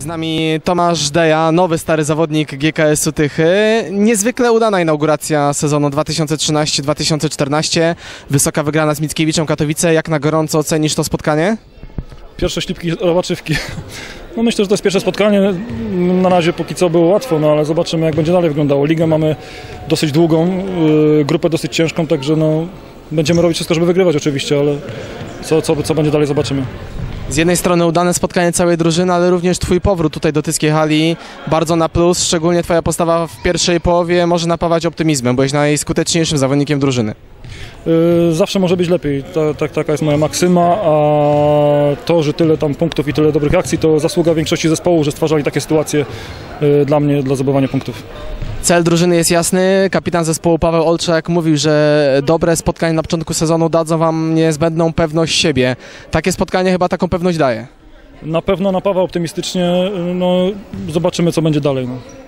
Z nami Tomasz Deja, nowy stary zawodnik GKS-u Tychy. Niezwykle udana inauguracja sezonu 2013-2014. Wysoka wygrana z Mickiewiczem Katowice. Jak na gorąco ocenisz to spotkanie? Pierwsze ślipki robaczywki. No myślę, że to jest pierwsze spotkanie. Na razie póki co było łatwo, no ale zobaczymy jak będzie dalej wyglądało. Ligę mamy dosyć długą, yy, grupę dosyć ciężką, także no będziemy robić wszystko, żeby wygrywać oczywiście, ale co, co, co będzie dalej zobaczymy. Z jednej strony udane spotkanie całej drużyny, ale również Twój powrót tutaj do Tyskiej Hali bardzo na plus. Szczególnie Twoja postawa w pierwszej połowie może napawać optymizmem. Byłeś najskuteczniejszym zawodnikiem drużyny. Yy, zawsze może być lepiej, ta, ta, taka jest moja maksyma, a to, że tyle tam punktów i tyle dobrych akcji, to zasługa większości zespołu, że stwarzali takie sytuacje yy, dla mnie, dla zdobywania punktów. Cel drużyny jest jasny. Kapitan zespołu Paweł Olczak mówił, że dobre spotkanie na początku sezonu dadzą Wam niezbędną pewność siebie. Takie spotkanie chyba taką pewność daje. Na pewno napawa optymistycznie, no zobaczymy co będzie dalej. No.